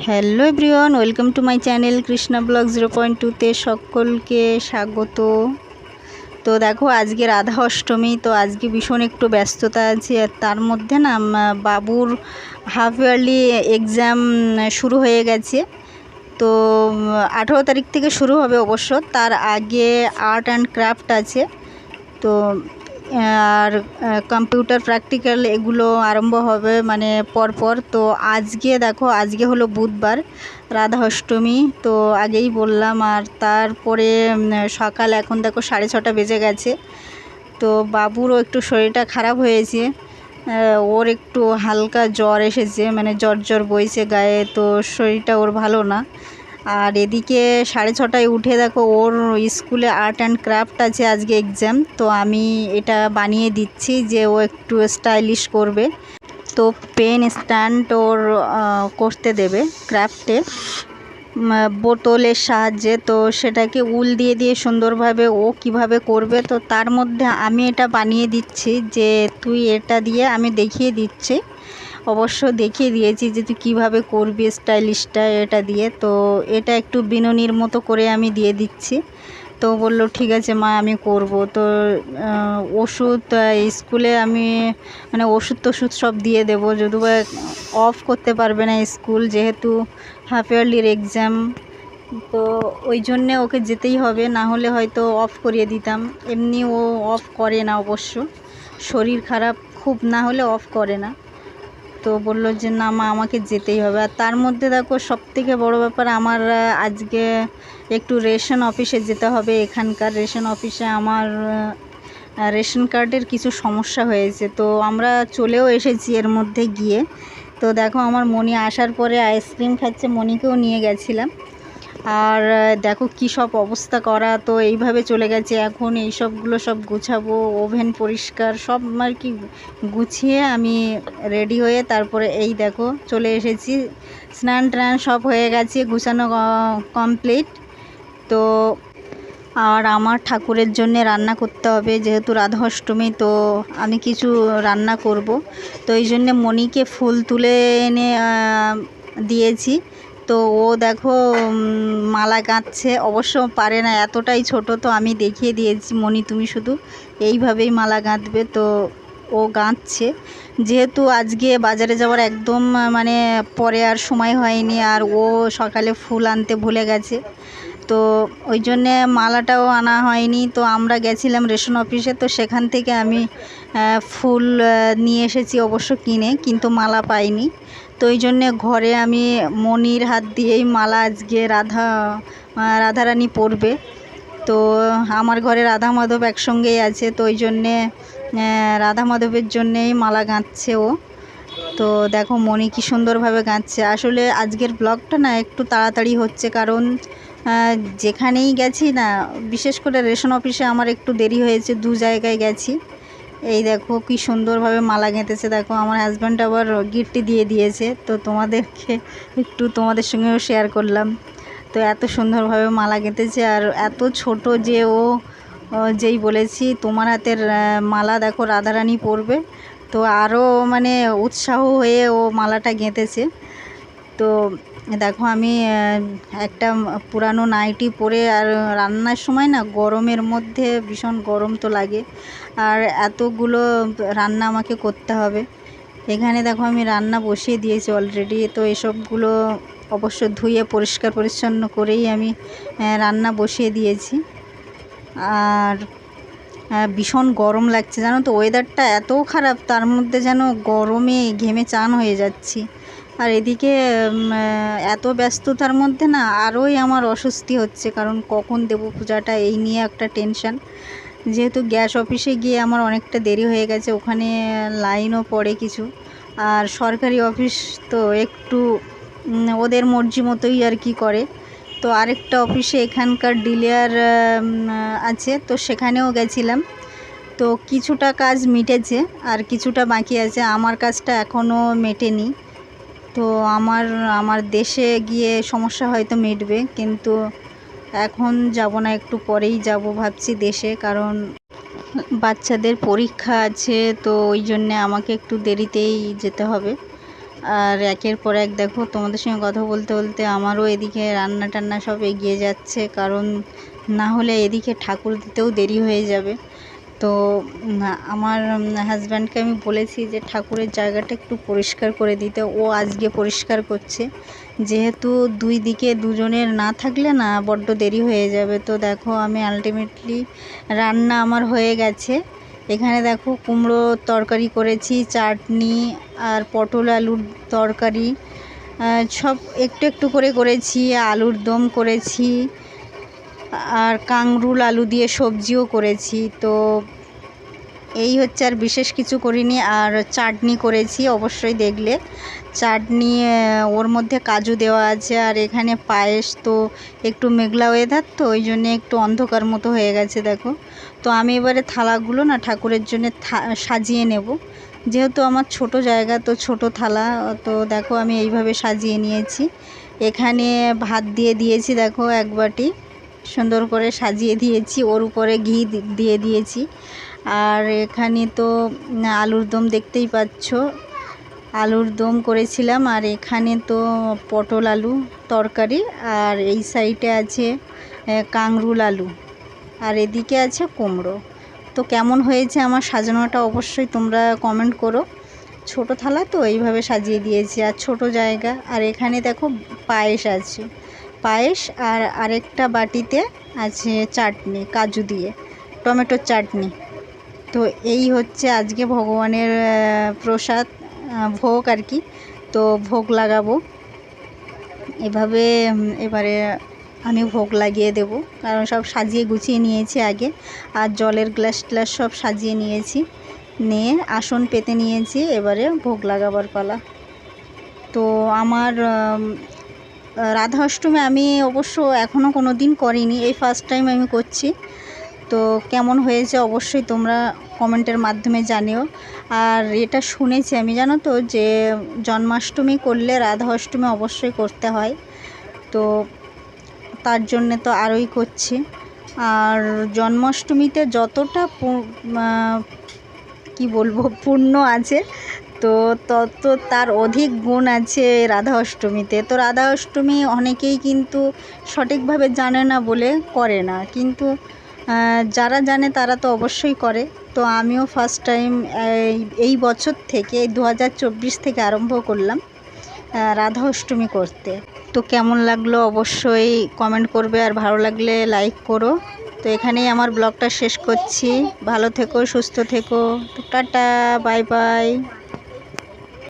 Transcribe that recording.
Hello everyone, welcome to my channel Krishna blog zero point টুতে সকলকে স্বাগত। তো দেখো, আজকে রাধা অষ্টমী, তো আজকে ভীষণ একটু ব্যস্ততা আছে। তার মধ্যে না বাবুর হাফ ইয়ারলি এক্সাম শুরু হয়ে গেছে। তো আঠেরো তারিখ থেকে শুরু হবে অবশ্য। তার আগে আর্ট অ্যান্ড ক্রাফট আছে। তো আর কম্পিউটার প্র্যাকটিক্যাল এগুলো আরম্ভ হবে মানে পরপর। তো আজকে দেখো, আজকে হলো বুধবার রাধা অষ্টমী তো আগেই বললাম, আর তারপরে সকাল এখন দেখো সাড়ে ছটা বেজে গেছে। তো বাবুরও একটু শরীরটা খারাপ হয়েছে ওর একটু হালকা জ্বর এসেছে মানে জ্বর জ্বর বইছে গায়ে, তো শরীরটা ওর ভালো না। আর এদিকে সাড়ে ছটায় উঠে দেখো ওর স্কুলে আর্ট অ্যান্ড ক্রাফট আছে আজকে এক্সাম তো আমি এটা বানিয়ে দিচ্ছি যে ও একটু স্টাইলিশ করবে। তো পেন স্ট্যান্ড ওর করতে দেবে ক্রাফটে বোতলের সাহায্যে, তো সেটাকে উল দিয়ে দিয়ে সুন্দরভাবে ও কীভাবে করবে, তো তার মধ্যে আমি এটা বানিয়ে দিচ্ছি যে তুই এটা দিয়ে আমি দেখিয়ে দিচ্ছি। অবশ্য দেখিয়ে দিয়েছি যে তুই কীভাবে করবি স্টাইলিশটা এটা দিয়ে। তো এটা একটু বিনুনির মতো করে আমি দিয়ে দিচ্ছি। তো বলল, ঠিক আছে মা, আমি করব। তো ওষুধ স্কুলে আমি মানে ওষুধ টষুধ সব দিয়ে দেবো। যদিও অফ করতে পারবে না স্কুল, যেহেতু হাফ ইয়ারলির এক্সাম, তো ওই জন্যে ওকে যেতেই হবে। না হলে হয়তো অফ করিয়ে দিতাম। এমনি ও অফ করে না অবশ্য। শরীর খারাপ, খুব না হলে অফ করে না। তো বলল যে, না মা, আমাকে যেতেই হবে। আর তার মধ্যে দেখো সব থেকে বড়ো ব্যাপার, আমার আজকে একটু রেশন অফিসে যেতে হবে। এখানকার রেশন অফিসে আমার রেশন কার্ডের কিছু সমস্যা হয়েছে। তো আমরা চলেও এসেছি এর মধ্যে গিয়ে। তো দেখো আমার মনি আসার পরে আইসক্রিম খাচ্ছে মনিকেও নিয়ে গেছিলাম। আর দেখো কী সব অবস্থা করা, তো এইভাবে চলে গেছে। এখন এই সবগুলো সব গুছাবো, ওভেন পরিষ্কার, সব আর কি গুছিয়ে আমি রেডি হয়ে তারপরে এই দেখো চলে এসেছি। স্নান টান সব হয়ে গেছে, গুছানো কমপ্লিট। তো আর আমার ঠাকুরের জন্য রান্না করতে হবে, যেহেতু রাধা অষ্টমী তো আমি কিছু রান্না করব। তো এই জন্যে মণিকে ফুল তুলে এনে দিয়েছি। তো ও দেখো মালা গাঁথছে অবশ্য পারে না, এতটাই ছোট তো আমি দেখিয়ে দিয়েছি। মণি, তুমি শুধু এইভাবেই মালা গাঁথবে তো ও গাঁথছে যেহেতু আজকে বাজারে যাওয়ার একদম মানে পরে আর সময় হয়নি, আর ও সকালে ফুল আনতে ভুলে গেছে। তো ওই জন্যে মালাটাও আনা হয়নি। তো আমরা গেছিলাম রেশন অফিসে, তো সেখান থেকে আমি ফুল নিয়ে এসেছি অবশ্য কিনে, কিন্তু মালা পাইনি। তো ওই জন্যে ঘরে আমি মনির হাত দিয়েই মালা আজকে রাধা রাধারানী পরবে। তো আমার ঘরে রাধা মাধব একসঙ্গেই আছে, তো ওই জন্যে রাধা মাধবের জন্যেই মালা গাঁথছে ও। তো দেখো মনি কি সুন্দরভাবে গাঁথছে। আসলে আজকের ব্লগটা না একটু তাড়াতাড়ি হচ্ছে কারণ যেখানেই গেছি না, বিশেষ করে রেশন অফিসে আমার একটু দেরি হয়েছে, দু জায়গায় গেছি। এই দেখো কি সুন্দরভাবে মালা গেঁথেছে। দেখো, আমার হাজব্যান্ড আবার গিফট দিয়ে দিয়েছে। তো তোমাদেরকে একটু তোমাদের সঙ্গেও শেয়ার করলাম। তো এত সুন্দরভাবে মালা গেঁথেছে আর এত ছোট যে ও যেই বলেছি, তোমার হাতের মালা দেখো রাধারানী পরবে। তো আরও মানে উৎসাহ হয়ে ও মালাটা গেঁথেছে। তো দেখো আমি একটা পুরানো নাইটি পরে আর রান্নার সময় না গরমের মধ্যে ভীষণ গরম তো লাগে। আর এতগুলো রান্না আমাকে করতে হবে। এখানে দেখো আমি রান্না বসিয়ে দিয়েছি অলরেডি তো এসবগুলো অবশ্য ধুয়ে পরিষ্কার পরিচ্ছন্ন করেই আমি রান্না বসিয়ে দিয়েছি। আর ভীষণ গরম লাগছে জানো তো ওয়েদারটা এত খারাপ, তার মধ্যে যেন গরমে ঘেমে চান হয়ে যাচ্ছি। আর এদিকে এত ব্যস্ততার মধ্যে না আরোই আমার অস্বস্তি হচ্ছে, কারণ কখন দেবো পূজাটা এই নিয়ে একটা টেনশন যেহেতু গ্যাস অফিসে গিয়ে আমার অনেকটা দেরি হয়ে গেছে, ওখানে লাইনও পড়ে কিছু। আর সরকারি অফিস তো একটু ওদের মর্জি মতোই আর কি করে। তো আরেকটা অফিসে এখানকার ডিলিয়ার আছে, তো সেখানেও গেছিলাম। তো কিছুটা কাজ মিটেছে, আর কিছুটা বাকি আছে। আমার কাজটা এখনও মেটেনি। তো আমার আমার দেশে গিয়ে সমস্যা হয়তো মিটবে, কিন্তু এখন যাব না, একটু পরেই যাব ভাবছি দেশে, কারণ বাচ্চাদের পরীক্ষা আছে, তো ওই জন্যে আমাকে একটু দেরিতেই যেতে হবে। আর একের পর এক দেখো, তোমাদের সঙ্গে কথা বলতে বলতে আমারও এদিকে রান্না টান্না সব এগিয়ে যাচ্ছে, কারণ না হলে এদিকে ঠাকুর দিতেও দেরি হয়ে যাবে। তো আমার হাজব্যান্ডকে আমি বলেছি যে ঠাকুরের জায়গাটা একটু পরিষ্কার করে দিতে। ও আজকে পরিষ্কার করছে। যেহেতু দুই দিকে দুজনের না থাকলে না বড্ড দেরি হয়ে যাবে। তো দেখো, আমি আলটিমেটলি রান্না আমার হয়ে গেছে। এখানে দেখো, কুমড়ো তরকারি করেছি, চাটনি আর পটল আলুর তরকারি। সব একটু একটু করে করেছি, আলুর দম করেছি। আর কাংরুল আলু দিয়ে সবজিও করেছি। তো এই হচ্ছে আর বিশেষ কিছু করিনি, আর চাটনি করেছি অবশ্যই দেখলে। চাটনি ওর মধ্যে কাজু দেওয়া আছে, আর এখানে পায়েস তো একটু মেঘলা ওয়েদার তো ওই জন্যে একটু অন্ধকার মতো হয়ে গেছে, দেখো। তো আমি এবারে থালাগুলো না ঠাকুরের জন্য সাজিয়ে নেব। যেহেতু আমার ছোট জায়গা, তো ছোট থালা, তো দেখো আমি এইভাবে সাজিয়ে নিয়েছি। এখানে ভাত দিয়ে দিয়েছি, দেখো, এক বাটি। সুন্দর করে সাজিয়ে দিয়েছি। ওর উপরে ঘি দিয়ে দিয়েছি। আর এখানে তো আলুর দম দেখতেই পাচ্ছ। আলুর দম করেছিলাম আর এখানে তো পটল আলু তরকারি। আর এই সাইডে আছে কাংরুল আলু। আর এদিকে আছে কুমড়ো। তো কেমন হয়েছে আমার সাজানোটা অবশ্যই তোমরা কমেন্ট করো। ছোট থালা তো এইভাবে সাজিয়ে দিয়েছি। আর ছোট জায়গা। আর এখানে দেখো পায়েস আছে। পায়েস আর আরেকটা বাটিতে আছে চাটনি, কাজু দিয়ে, টমেটোর চাটনি। তো এই হচ্ছে আজকে ভগবানের প্রসাদ ভোগ আর কি। তো ভোগ লাগাবো। এভাবে এবারে আমি ভোগ লাগিয়ে দেব। কারণ সব সাজিয়ে গুছিয়ে নিয়েছি আগে। আর জলের গ্লাস ট্লাস সব সাজিয়ে নিয়েছি। নিয়ে আসন পেতে নিয়েছি। এবারে ভোগ লাগাবার পালা। তো আমার রাধা অষ্টমী আমি অবশ্য এখনও কোনো দিন করিনি, এই ফার্স্ট টাইম আমি করছি। তো কেমন হয়েছে অবশ্যই তোমরা কমেন্টের মাধ্যমে জানিও। আর এটা শুনেছি আমি, জানো তো, যে জন্মাষ্টমী করলে রাধা অষ্টমী অবশ্যই করতে হয়। তো তার জন্যে তো আরোই করছি। আর জন্মাষ্টমীতে যতটা কি বলব পুণ্য আছে তো তত তার অধিক গুণ আছে রাধা অষ্টমীতে তো রাধা অষ্টমী অনেকেই কিন্তু সঠিকভাবে জানে না বলে করে না। কিন্তু যারা জানে তারা তো অবশ্যই করে। তো আমিও ফার্স্ট টাইম এই বছর থেকে দু হাজার চব্বিশ থেকে আরম্ভ করলাম রাধা অষ্টমী করতে। তো কেমন লাগল অবশ্যই কমেন্ট করবে আর ভালো লাগলে লাইক করো। তো এখানেই আমার ব্লগটা শেষ করছি। ভালো থেকো, সুস্থ থেকো। Tata bye bye